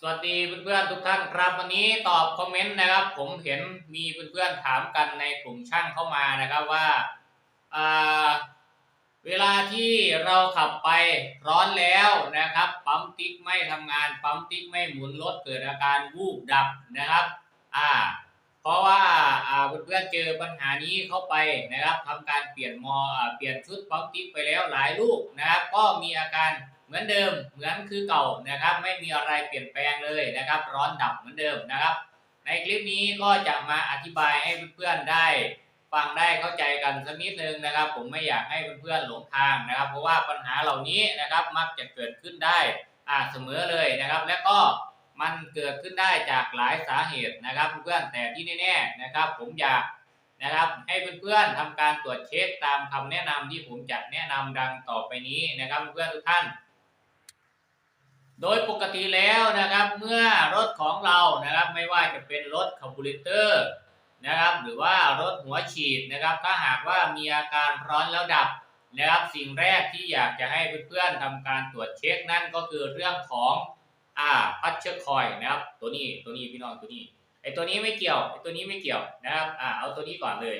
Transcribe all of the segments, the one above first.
สวัสดีเพื่อนๆทุกท่านครับวันนี้ตอบคอมเมนต์นะครับ ผมเห็นมีเพื่อนๆถามกันในกลุ่มช่างเข้ามานะครับว่าเวลาที่เราขับไปร้อนแล้วนะครับ ปั๊มติ๊กไม่ทำงาน ปั๊มติ๊กไม่หมุนรถเกิดอาการวูบดับนะครับอ่าเพราะว่าเพื่อนๆเจอปัญหานี้เข้าไปนะครับทำการเปลี่ยนมอเปลี่ยนชุดปั๊มติ๊กไปแล้วหลายลูกนะครับ ก็มีอาการ เหมือนเดิมเหมือนคือเก่านะครับ ไม่มีอะไรเปลี่ยนแปลงเลยนะครับ ร้อนดับเหมือนเดิมนะครับ ในคลิปนี้ก็จะมาอธิบายให้เพื่อนๆได้ ฟังได้เข้าใจกันสักนิดนึงนะครับ ผมไม่อยากให้เพื่อนๆหลงทางนะครับ เพราะว่าปัญหาเหล่านี้นะครับมักจะเกิดขึ้นได้อ่าเสมอเลยนะครับ และก็มันเกิดขึ้นได้จากหลายสาเหตุนะครับเพื่อนๆแต่ที่แน่ๆนะครับ ผมอยากนะครับให้เพื่อนๆทำการตรวจเช็คตามคำแนะนำที่ผมจะแนะนำดังต่อไปนี้นะครับเพื่อนๆทุกท่าน โดยปกติแล้วนะครับเมื่อรถของเรานะครับไม่ว่าจะเป็นรถคาร์บูเรเตอร์นะครับหรือว่ารถหัวฉีดนะครับถ้าหากว่ามีอาการร้อนแล้วดับนะครับสิ่งแรกที่อยากจะให้เพื่อนๆทำการตรวจเช็คนั่นก็คือเรื่องของอ่าพัชเชอร์คอยนะครับตัวนี้ตัวนี้พี่น้องตัวนี้ไอตัวนี้ไม่เกี่ยวไอตัวนี้ไม่เกี่ยวนะครับอ่าเอาตัวนี้ก่อนเลย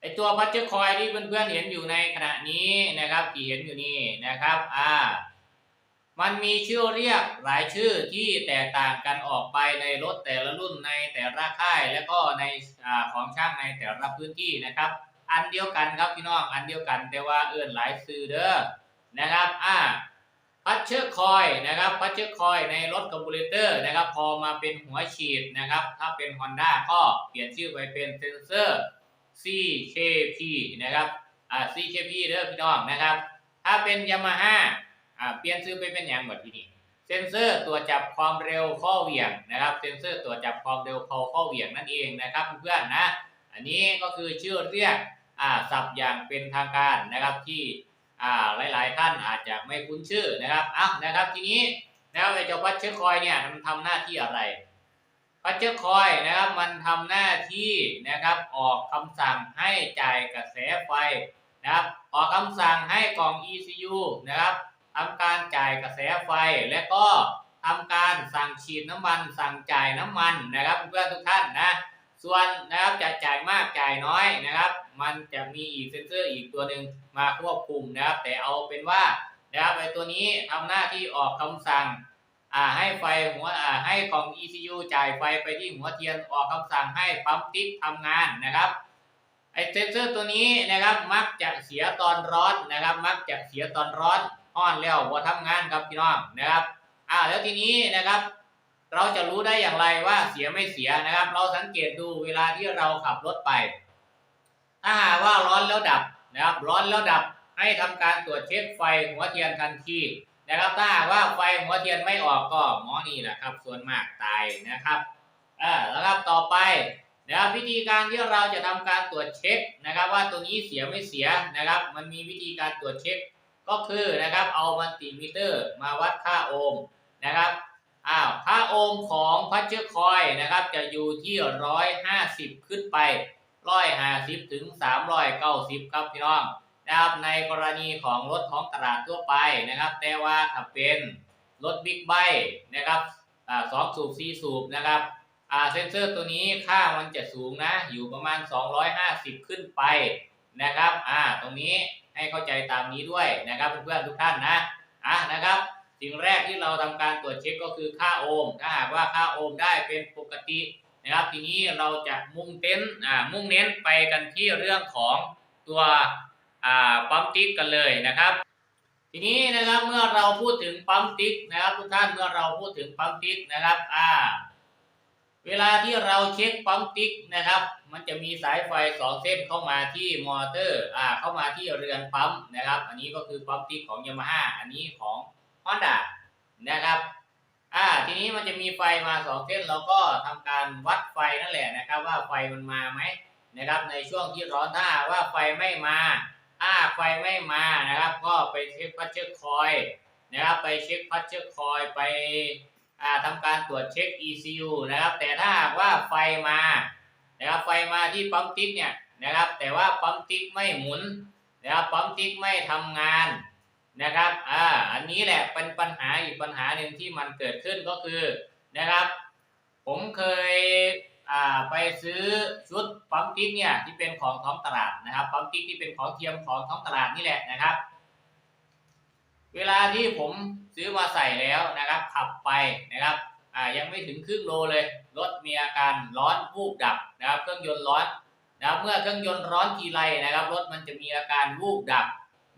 ไอตัวพัชเชอร์คอยที่เพื่อนๆเห็นอยู่ในขณะนี้นะครับที่เห็นอยู่นี่นะครับอ่า มันมีชื่อเรียกหลายชื่อที่แตกต่างกันออกไปในรถแต่ละรุ่นในแต่ละค่าย และก็ในอของช่างในแต่ละพื้นที่นะครับ อันเดียวกันครับพี่น้องอันเดียวกันแต่ว่าเอื้อนหลายซื้อเด้อนะครับอ่าพัชเชอร์คอยนะครับพัชเชอร์คอยในรถคาร์บูเรเตอร์นะครับ พอมาเป็นหัวฉีดนะครับ ถ้าเป็น Honda ก็เปลี่ยนชื่อไปเป็นเซนเซอร์ CKP นะครับอ่า CKP เด้อพี่น้องนะครับ ถ้าเป็น Yamaha อ่าเปลี่ยนชื่อไปเป็นอย่างแบบที่นี่เซนเซอร์ตัวจับความเร็วข้อเหวี่ยงนะครับ เซนเซอร์ตัวจับความเร็วข้อข้อเหวี่ยงนั่นเองนะครับเพื่อนๆนะ อันนี้ก็คือชื่อเรียกอ่าศัพท์อย่างเป็นทางการนะครับที่อ่าหลาย ๆ ท่านอาจจะไม่คุ้นชื่อนะครับอะนะครับทีนี้นะครับไอ้เจ้าพัชเชอร์คอยเนี่ยมันทำหน้าที่อะไรพัชเชอร์คอยนะครับมันทำหน้าที่นะครับออกคำสั่งให้จ่ายกระแสไฟนะครับออกคำสั่งให้กล่อง ECU นะครับ ทำการจ่ายกระแสไฟและก็ทำการสั่งฉีดน้ำมัน สั่งจ่ายน้ำมันนะครับเพื่อนทุกท่านนะ ส่วนนะครับจะจ่ายมากจ่ายน้อยนะครับ มันจะมีอีกเซนเซอร์อีกตัวหนึ่งมาควบคุมนะครับ แต่เอาเป็นว่านะครับไอตัวนี้ทำหน้าที่ออกคำสั่งอ่าให้ไฟหัวอ่าให้ของ ECU จ่ายไฟไปที่หัวเทียนออกคำสั่งให้ปั๊มติ๊กทำงานนะครับไอเซนเซอร์ตัวนี้นะครับมักจะเสียตอนร้อนนะครับ มักจะเสียตอนร้อน อ่อนแล้วว่าทำงานครับพี่น้องนะครับอ่าแล้วทีนี้นะครับ เราจะรู้ได้อย่างไรว่าเสียไม่เสียนะครับ เราสังเกตดูเวลาที่เราขับรถไป ถ้าหากว่าร้อนแล้วดับนะครับ ร้อนแล้วดับให้ทำการตรวจเช็คไฟหัวเทียนทันทีนะครับ ถ้าหากว่าไฟหัวเทียนไม่ออกก็หมอนี่แหละครับ ส่วนมากตายนะครับอ่าแล้วครับต่อไปนะครับวิธีการที่เราจะทำการตรวจเช็คนะครับ ว่าตัวนี้เสียไม่เสียนะครับ มันมีวิธีการตรวจเช็ค ก็คือนะครับเอามัลติมิเตอร์มาวัดค่าโอห์มนะครับอ้าวค่าโอห์มของพัชเชอร์คอยนะครับจะอยู่ที่ร้อยห้าสิบขึ้นไปร้อยห้าสิบถึงสามร้อยเก้าสิบครับพี่น้องนะครับในกรณีของรถท้องตลาดทั่วไปนะครับ แต่ว่าถ้าเป็นรถบิ๊กไบค์นะครับสองสูบสี่สูบนะครับเซนเซอร์ตัวนี้ค่ามันจะสูงนะ อยู่ประมาณ 250 ขึ้นไป นะครับ อ่า ตรงนี้ให้เข้าใจตามนี้ด้วยนะครับเพื่อนๆทุกท่านนะ อะนะครับ สิ่งแรกที่เราทำการตรวจเช็คก็คือค่าโอห์ม ถ้าหากว่าค่าโอห์มได้เป็นปกตินะครับ ทีนี้เราจะมุ่งเต้นอ่า มุ่งเน้นไปกันที่เรื่องของตัวอ่าปั๊มติ๊กกันเลยนะครับ ทีนี้นะครับเมื่อเราพูดถึงปั๊มติ๊กนะครับทุกท่าน เมื่อเราพูดถึงปั๊มติ๊กนะครับ อ่า เวลาที่เราเช็คปั๊มติ๊กนะครับ มันจะมีสายไฟสองเส้นเข้ามาที่มอเตอร์อ่าเข้ามาที่เรือนปั๊มนะครับ อันนี้ก็คือปั๊มติ๊กของยามาฮ่าอันนี้ของ Honda นะครับอ่าทีนี้มันจะมีไฟมาสองเส้นเราก็ทำการวัดไฟนั่นแหละนะครับ ว่าไฟมันมาไหมนะครับ ในช่วงที่ร้อนถ้าว่าไฟไม่มาอ่าไฟไม่มานะครับ ก็ไปเช็คพัชเชอร์คอยนะครับ ไปเช็คพัชเชอร์คอยไป ทำการตรวจเช็ค ECU นะครับ แต่ถ้าหากว่าไฟมานะครับไฟมาที่ปั๊มติ๊กเนี่ยนะครับ แต่ว่าปั๊มติ๊กไม่หมุนนะครับปั๊มติ๊กไม่ทำงานนะครับอ่าอันนี้แหละเป็นปัญหาอีกปัญหาหนึ่งที่มันเกิดขึ้นก็คือนะครับ ผมเคยอ่าไปซื้อชุดปั๊มติ๊กเนี่ยที่เป็นของท้องตลาดนะครับปั๊มติ๊กที่เป็นของเทียมของท้องตลาดนี่แหละนะครับ เวลาที่ผมซื้อมาใส่แล้วนะครับ ขับไปนะครับอ่ายังไม่ถึงครึ่งโลเลยรถมีอาการร้อนวูบดับนะครับเครื่องยนต์ร้อนนะครับเมื่อเครื่องยนต์ร้อนทีไรนะครับรถมันจะมีอาการวูบดับ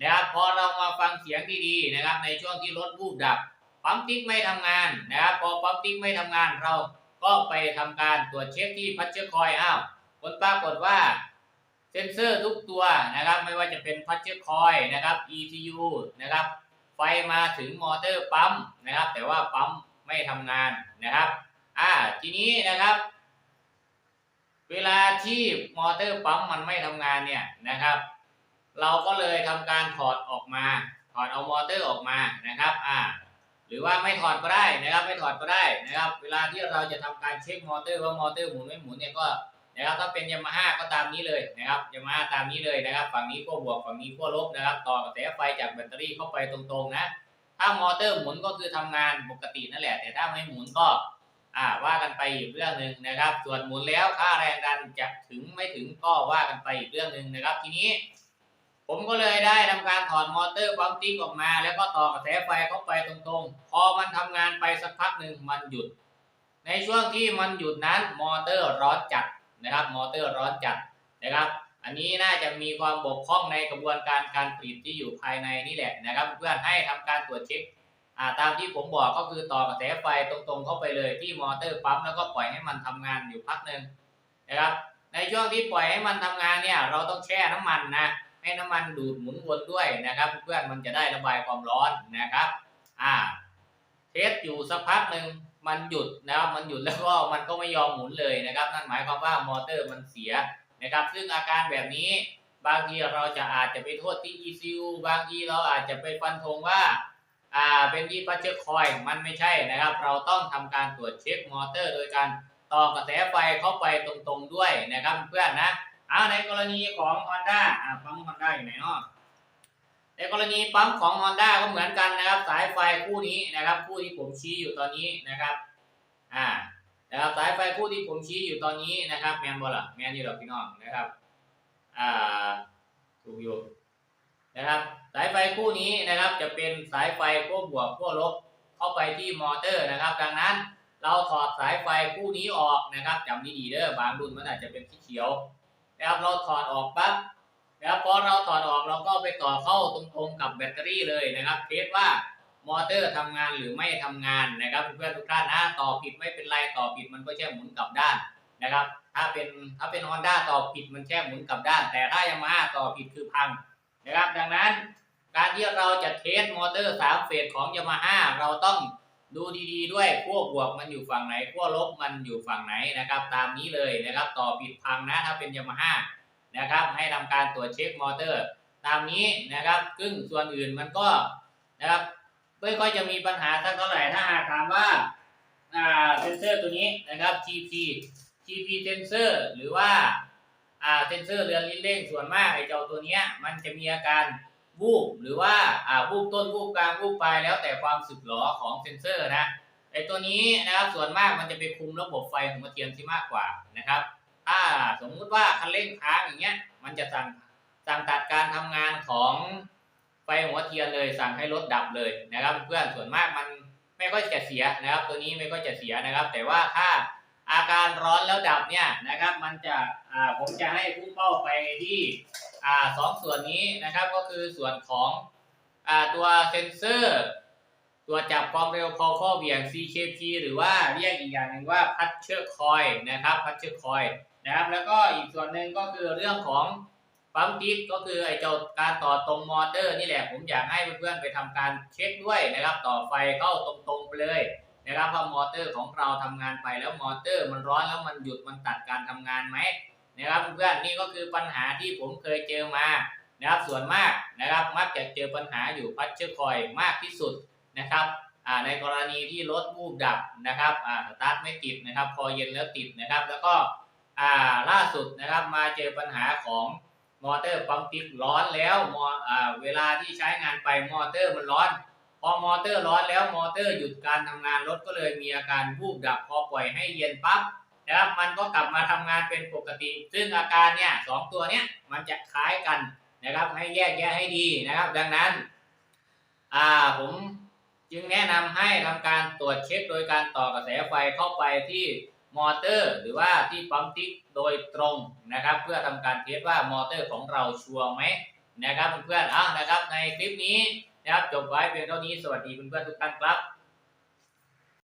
นะครับพอเรามาฟังเสียงดีๆนะครับ ในช่วงที่รถวูบดับปั๊มติ๊กไม่ทำงานนะครับ พอปั๊มติ๊กไม่ทำงานเราก็ไปทำการตรวจเช็คที่พัชเชอร์คอยอ้าวผลปรากฏว่าเซ็นเซอร์ทุกตัวนะครับ ไม่ว่าจะเป็นพัชเชอร์คอยนะครับ ECU นะครับ ไฟมาถึงมอเตอร์ปั๊มนะครับ แต่ว่าปั๊มไม่ทำงานนะครับอ่าทีนี้นะครับ เวลาที่มอเตอร์ปั๊มมันไม่ทำงานเนี่ยนะครับ เราก็เลยทำการถอดออกมา ถอดเอามอเตอร์ออกมานะครับอ่าหรือว่าไม่ถอดก็ได้นะครับ ไม่ถอดก็ได้นะครับ เวลาที่เราจะทำการเช็คมอเตอร์ว่ามอเตอร์หมุนไม่หมุนเนี่ยก็ นะครับถ้าเป็นยามาฮ่าก็ตามนี้เลยนะครับยามาฮ่าตามนี้เลยนะครับ ฝั่งนี้ขั้วบวกฝั่งนี้ขั้วลบนะครับ ต่อกระแสไฟจากแบตเตอรี่เข้าไปตรงๆนะ ถ้ามอเตอร์หมุนก็คือทำงานปกตินั่นแหละ แต่ถ้าไม่หมุนก็อ่าว่ากันไปอีกเรื่องหนึ่งนะครับ ส่วนหมุนแล้วค่าแรงดันจะถึงไม่ถึงก็ว่ากันไปอีกเรื่องหนึ่งนะครับ ทีนี้ ผมก็เลยได้ทำการถอดมอเตอร์ปั๊มติ๊กออกมา แล้วก็ต่อกระแสไฟเข้าไปตรงๆ พอมันทำงานไปสักพักหนึ่งมันหยุด ในช่วงที่มันหยุดนั้นมอเตอร์ร้อนจัด นะครับ มอเตอร์ร้อนจัดนะครับ อันนี้น่าจะมีความบกพร่องในกระบวนการการผลิตที่อยู่ภายในนี่แหละนะครับ เพื่อนให้ทำการตรวจเช็คตามที่ผมบอกก็คือต่อกระแสไฟตรงๆ เข้าไปเลยที่มอเตอร์ปั๊มแล้วก็ปล่อยให้มันทำงานอยู่พักหนึ่งนะครับในช่วงที่ปล่อยให้มันทำงานเนี่ยเราต้องแช่น้ำมันนะให้น้ำมันดูดหมุนวนด้วยนะครับ เพื่อนมันจะได้ระบายความร้อนนะครับ อ่าเทสอยู่สักพักหนึ่ง มันหยุดนะครับ มันหยุดแล้วก็มันก็ไม่ยอมหมุนเลยนะครับ นั่นหมายความว่ามอเตอร์มันเสียนะครับ ซึ่งอาการแบบนี้บางทีเราจะอาจจะไปโทษที่ ECU บางทีเราอาจจะไปฟันธงว่าอ่าเป็นที่พัชเชอร์คอยล์มันไม่ใช่นะครับ เราต้องทำการตรวจเช็คมอเตอร์ โดยการต่อกระแสไฟเข้าไปตรงๆด้วยนะครับเพื่อนนะเอาในกรณีของ Honda อ่าปั๊ม Honda อยู่ไหนเนาะ ในกรณีปั๊มของ Honda ก็เหมือนกันนะครับ สายไฟคู่นี้นะครับ คู่ที่ผมชี้อยู่ตอนนี้นะครับ อ่านะครับสายไฟคู่ที่ผมชี้อยู่ตอนนี้นะครับ แมนบอลล่ะแมนอยู่หรอพี่น้องนะครับอ่าถูกอยู่นะครับ สายไฟคู่นี้นะครับจะเป็นสายไฟขั้วบวกขั้วลบเข้าไปที่มอเตอร์นะครับ ดังนั้นเราถอดสายไฟคู่นี้ออกนะครับจำดีๆเด้อบางรุ่นมันอาจจะเป็นสีเขียวนะครับเราถอดออกปั๊บ เราก็ไปต่อเข้าตรงๆกับแบตเตอรี่เลยนะครับเทสว่ามอเตอร์ทำงานหรือไม่ทำงานนะครับเพื่อนๆทุกท่านนะต่อผิดไม่เป็นไรต่อผิดมันก็แค่หมุนกลับด้านนะครับ ถ้าเป็นถ้าเป็นฮอนด้าต่อผิดมันแค่หมุนกลับด้าน แต่ถ้ายามาฮ่าต่อผิดคือพังนะครับ ดังนั้นการที่เราจะเทสมอเตอร์สามเฟสของยามาฮ่าเราต้องดูดีๆด้วยขั้วบวกมันอยู่ฝั่งไหนขั้วลบมันอยู่ฝั่งไหนนะครับ ตามนี้เลยนะครับ ต่อผิดพังนะถ้าเป็นยามาฮ่านะครับ ให้ทำการตรวจเช็คมอเตอร์ ตามนี้นะครับซึ่งส่วนอื่นมันก็นะครับไม่ค่อยจะมีปัญหาสักเท่าไหร่ถ้าหากถามว่าอ่าเซนเซอร์ตัวนี้นะครับ GP GP เซนเซอร์หรือว่าอ่าเซนเซอร์เรือนลิ้นเร่งส่วนมากไอ้เจ้าตัวเนี้ยมันจะมีอาการวูบหรือว่าอ่าวูบต้นวูบกลางวูบปลายแล้วแต่ความสึกหรอของเซนเซอร์นะไอ้ตัวนี้นะครับส่วนมากมันจะไปคุมระบบไฟของกระเทียมที่มากกว่านะครับ ถ้าสมมุติว่าคันเร่งค้างอย่างเงี้ยมันจะสั่ง สั่งตัดการทำงานของไฟหัวเทียนเลยสั่งให้รถดับเลยนะครับ เพื่อนส่วนมากมันไม่ค่อยจะเสียนะครับ ตัวนี้ไม่ค่อยจะเสียนะครับ แต่ว่าถ้าอาการร้อนแล้วดับเนี่ยนะครับ มันจะผมจะให้พุ่งเป้าไปที่อสองส่วนนี้นะครับ ก็คือส่วนของอตัวเซนเซอร์ตัวจับความเร็วพอข้อเหวี่ยง CKP หรือว่าเรียกอีกอย่างหนึ่งว่าพัชเชอร์คอยนะครับ พัชเชอร์คอยนะครับ แล้วก็อีกส่วนหนึ่งก็คือเรื่องของ ปั๊มติ๊กก็คือไอ้เจ้าการต่อตรงมอเตอร์นี่แหละผมอยากให้เพื่อนๆไปทำการเช็คด้วยนะครับ ต่อไฟเข้าตรงๆไปเลยนะครับว่ามอเตอร์ของเราทำงานไปแล้วมอเตอร์มันร้อนแล้วมันหยุดมันตัดการทำงานไหมนะครับเพื่อนๆนี่ก็คือปัญหาที่ผมเคยเจอมานะครับส่วนมากนะครับมักจะเจอปัญหาอยู่พัชเชอร์คอยมากที่สุดนะครับอ่าในกรณีที่รถวูบดับนะครับอ่าสตาร์ทไม่ติดนะครับ พอเย็นแล้วติดนะครับ แล้วก็อ่าล่าสุดนะครับมาเจอปัญหาของ มอเตอร์ปั๊มติ๊กร้อนแล้วมอเวลาที่ใช้งานไปมอเตอร์มันร้อน พอมอเตอร์ร้อนแล้วมอเตอร์หยุดการทำงานรถก็เลยมีอาการวูบดับพอปล่อยให้เย็นปั๊บนะครับมันก็กลับมาทำงานเป็นปกติ ซึ่งอาการเนี่ยสองตัวเนี้ยมันจะคล้ายกันนะครับให้แยกแยะให้ดีนะครับ ดังนั้นอ่าผมจึงแนะนำให้ทำการตรวจเช็คโดยการต่อกระแสไฟเข้าไปที่ มอเตอร์ หรือว่าที่ปั๊มติ๊กโดยตรงนะครับ เพื่อทำการเทสว่ามอเตอร์ของเราชัวร์ไหมนะครับเพื่อนๆเอานะครับ ในคลิปนี้นะครับจบไว้เพียงเท่านี้สวัสดีเพื่อนๆทุกท่านครับ